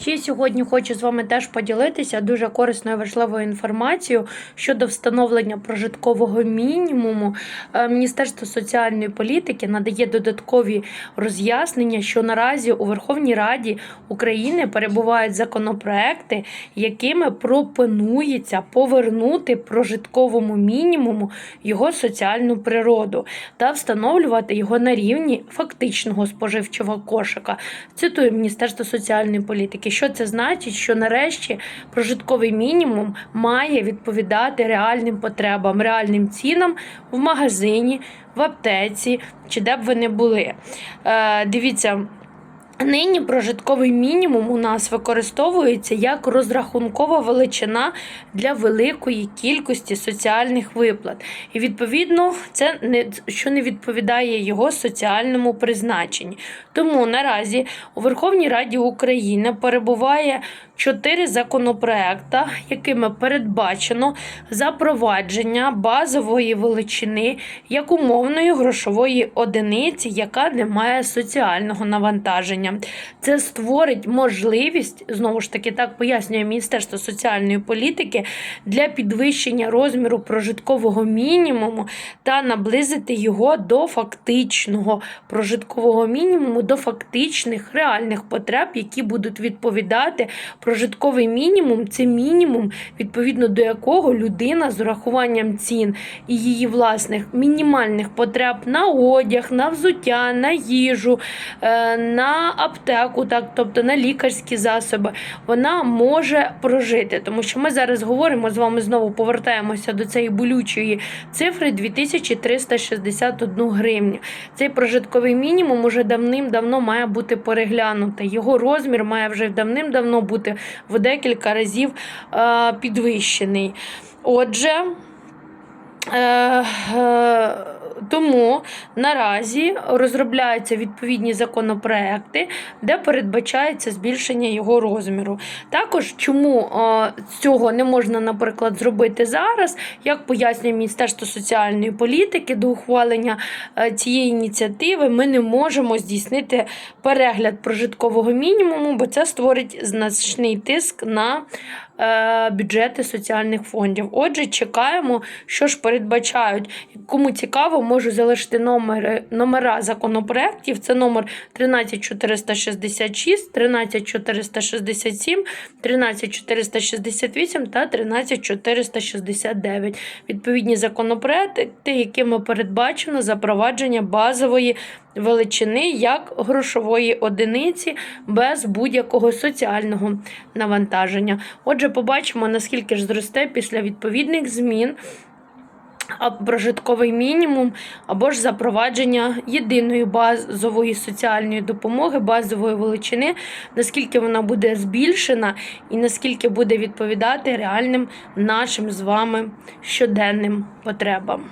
Ще сьогодні хочу з вами теж поділитися дуже корисною важливою інформацією щодо встановлення прожиткового мінімуму. Е, Міністерство соціальної політики надає додаткові роз'яснення, що наразі у Верховній Раді України перебувають законопроекти, якими пропонується повернути прожитковому мінімуму його соціальну природу та встановлювати його на рівні фактичного споживчого кошика. Цитую Міністерство соціальної політики. Що це значить? Що нарешті прожитковий мінімум має відповідати реальним потребам, реальним цінам в магазині, в аптеці чи де б вони були. Е, дивіться. Нині прожитковий мінімум у нас використовується як розрахункова величина для великої кількості соціальних виплат. І відповідно це не що не відповідає його соціальному призначенню. Тому наразі у Верховній Раді України перебуває чотири законопроекта, якими передбачено запровадження базової величини як умовної грошової одиниці, яка не має соціального навантаження. Це створить можливість, знову ж таки, так пояснює Міністерство соціальної політики, для підвищення розміру прожиткового мінімуму та наблизити його до фактичного прожиткового мінімуму, до фактичних реальних потреб, які будуть відповідати. Прожитковий мінімум це мінімум, відповідно до якого людина з урахуванням цін і її власних мінімальних потреб на одяг, на взуття, на їжу, е, на аптеку, так, тобто на лікарські засоби, вона може прожити. Тому що ми зараз говоримо з вами знову повертаємося до цієї болючої цифри 2361 гривню. Цей прожитковий мінімум уже давним-давно має бути переглянутий. Його розмір має вже давним-давно бути в декілька разів е, підвищений. Отже, е, е, тому наразі розробляються відповідні законопроекти, де передбачається збільшення його розміру. Також чому цього не можна, наприклад, зробити зараз, як пояснює Міністерство соціальної політики, до ухвалення е, цієї ініціативи ми не можемо здійснити перегляд прожиткового мінімуму, бо це створить значний тиск на е, бюджети соціальних фондів. Отже, чекаємо, що ж передбачають. Кому цікаво, можу залишити номери, номера законопроєктів. Це номер 13466, 13467, 13468 та 13469. Відповідні законопроекти, якими передбачено запровадження базової величини як грошової одиниці без будь-якого соціального навантаження. Отже, побачимо, наскільки ж зросте після відповідних змін. Прожитковий мінімум або ж запровадження єдиної базової соціальної допомоги, базової величини, наскільки вона буде збільшена і наскільки буде відповідати реальним нашим з вами щоденним потребам.